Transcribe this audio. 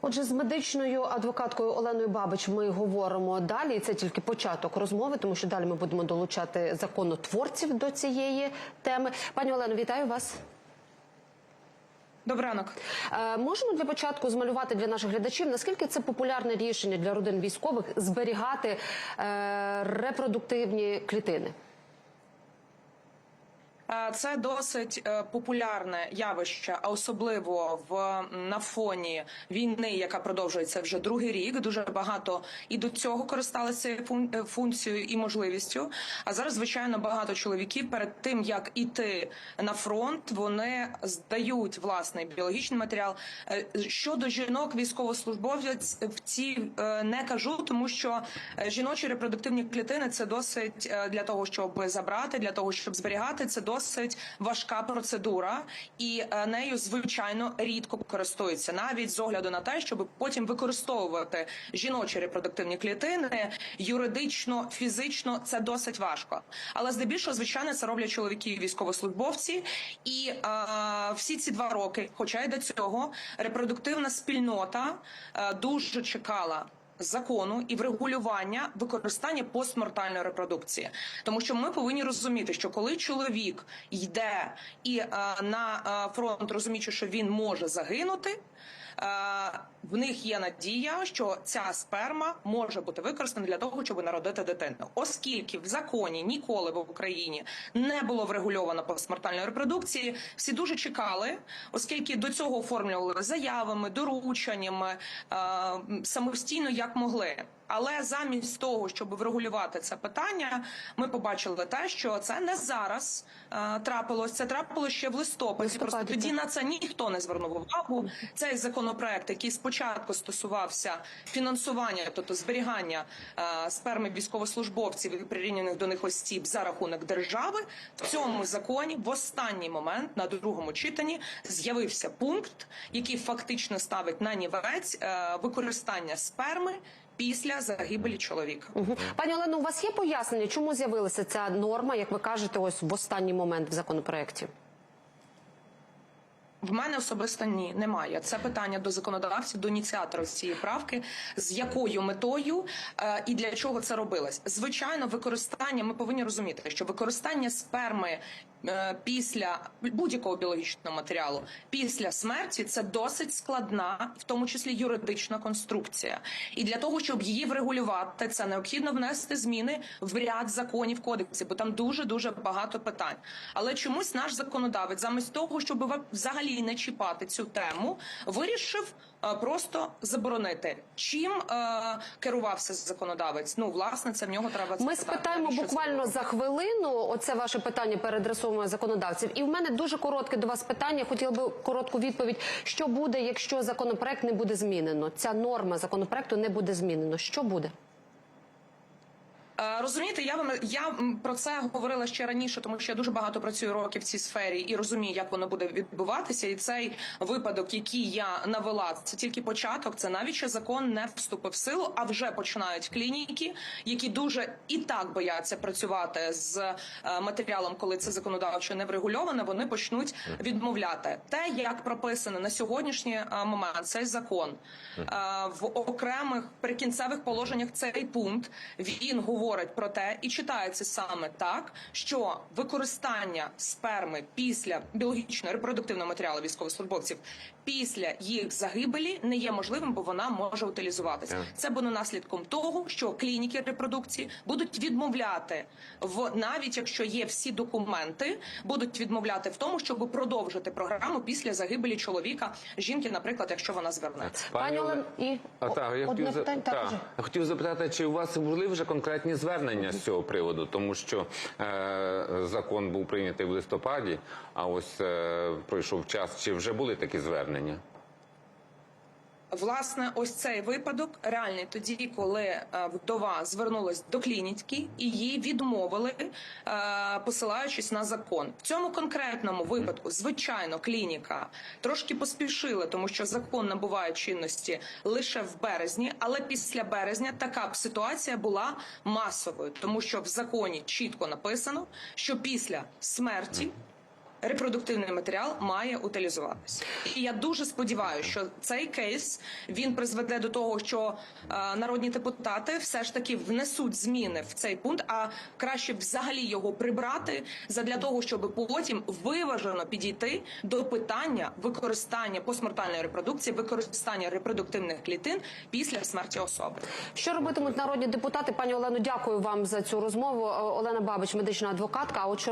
Отже, з медичною адвокаткою Оленою Бабич ми говоримо далі. І це тільки початок розмови, тому що далі ми будемо долучати законотворців до цієї теми. Пані Олено, вітаю вас. Добрий ранок. Е, можемо для початку змалювати для наших глядачів, наскільки це популярне рішення для родин військових зберігати е, репродуктивні клітини? Це досить е, популярне явище, а особливо в на фоні війни, яка продовжується вже другий рік. Дуже багато і до цього користалися е, функцією і можливістю. А зараз, звичайно, багато чоловіків перед тим як іти на фронт, вони здають власний біологічний матеріал. Е, Щодо жінок, військовослужбовець в ці не кажу, тому що жіночі репродуктивні клітини це досить для того, щоб забрати, для того, щоб зберігати. Це досить важка процедура, і е, нею звичайно рідко користуються, навіть з огляду на те, щоб потім використовувати жіночі репродуктивні клітини юридично, фізично це досить важко. Але здебільшого, звичайно, це роблять чоловіки і військовослужбовці, і е, всі ці два роки, хоча й до цього, репродуктивна спільнота е, дуже чекала закону і врегулювання використання постмортальної репродукції, тому що ми повинні розуміти, що коли чоловік йде і е, на е, фронт, розуміючи, що він може загинути. Е, В них є надія, що ця сперма може бути використана для того, щоб народити дитину, оскільки в законі ніколи в Україні не було врегульовано посмертальної репродукції. Всі дуже чекали, оскільки до цього оформлювали заявами, дорученнями е, самостійно як могли. Але замість того, щоб врегулювати це питання, ми побачили те, що це не зараз е, трапилось. Це трапилось ще в листопаді. Листопаді, Просто тоді на це ніхто не звернув увагу. Цей законопроект, який спочатку стосувався фінансування, тобто зберігання е, сперми військовослужбовців і прирівняних до них осіб за рахунок держави, в цьому законі в останній момент на другому читанні з'явився пункт, який фактично ставить на нівець е, використання сперми після загибелі чоловіка. Мгм. Пані Олено, у вас є пояснення, чому з'явилася ця норма, як ви кажете, ось в останній момент в законопроекті? В мене особисто ні, немає. Це питання до законодавців, до ініціаторів цієї правки, з якою метою е, і для чого це робилось. Звичайно, використання. Ми повинні розуміти, що використання сперми після будь-якого біологічного матеріалу після смерті це досить складна, в тому числі юридична конструкція. І для того, щоб її врегулювати, це необхідно внести зміни в ряд законів кодексів, бо там дуже дуже багато питань. Але чомусь наш законодавець, замість того, щоб взагалі не чіпати цю тему, вирішив е, просто заборонити. Чим е, керувався законодавець? Ну власне, це в нього треба Ми спитаємо буквально за хвилину. Оце ваше питання передресовуємо законодавців. І в мене дуже коротке до вас питання. Хотіла би коротку відповідь. Що буде, якщо законопроект не буде змінено? Ця норма законопроекту не буде змінено. Що буде? Е, Розумієте, я вам я про це говорила ще раніше, тому що я дуже багато працюю років в цій сфері і розумію, як воно буде відбуватися. І цей випадок, який я навела, це тільки початок. Це навіть ще закон не вступив в силу, а вже починають клініки, які дуже і так бояться працювати з е, матеріалом, коли це законодавчо не врегульоване. Вони почнуть відмовляти те, як прописано на сьогоднішній е, момент цей закон в окремих прикінцевих положеннях. Цей пункт він говорить про те і читається саме так, що використання сперми після біологічного репродуктивного матеріалу військовослужбовців після їх загибелі не є можливим, бо вона може утилізуватися. Це буде наслідком того, що клініки репродукції будуть відмовляти в навіть якщо є всі документи, будуть відмовляти в тому, щоб продовжити програму після загибелі чоловіка, жінки, наприклад, якщо вона звернеться. Пані Олен, і А, так, я одне хотів, за- питання. Так, так, хотів запитати, чи у вас були вже конкретні звернення з цього приводу, тому що е, закон був прийнятий в листопаді, а ось е, пройшов час. Чи вже були такі звернення? Власне, ось цей випадок реальний тоді, коли е, вдова звернулась до клініки і їй відмовили, е, посилаючись на закон. В цьому конкретному випадку, звичайно, клініка трошки поспішила, тому що закон набуває чинності лише в березні, але після березня така б ситуація була масовою, тому що в законі чітко написано, що після смерті репродуктивний матеріал має утилізуватися. І я дуже сподіваюся, що цей кейс він призведе до того, що е, народні депутати все ж таки внесуть зміни в цей пункт, а краще взагалі його прибрати задля того, щоб потім виважено підійти до питання використання постмортальної репродукції, використання репродуктивних клітин після смерті особи. Що робитимуть народні депутати? Пані Олено, дякую вам за цю розмову. Олена Бабич, медична адвокатка. А от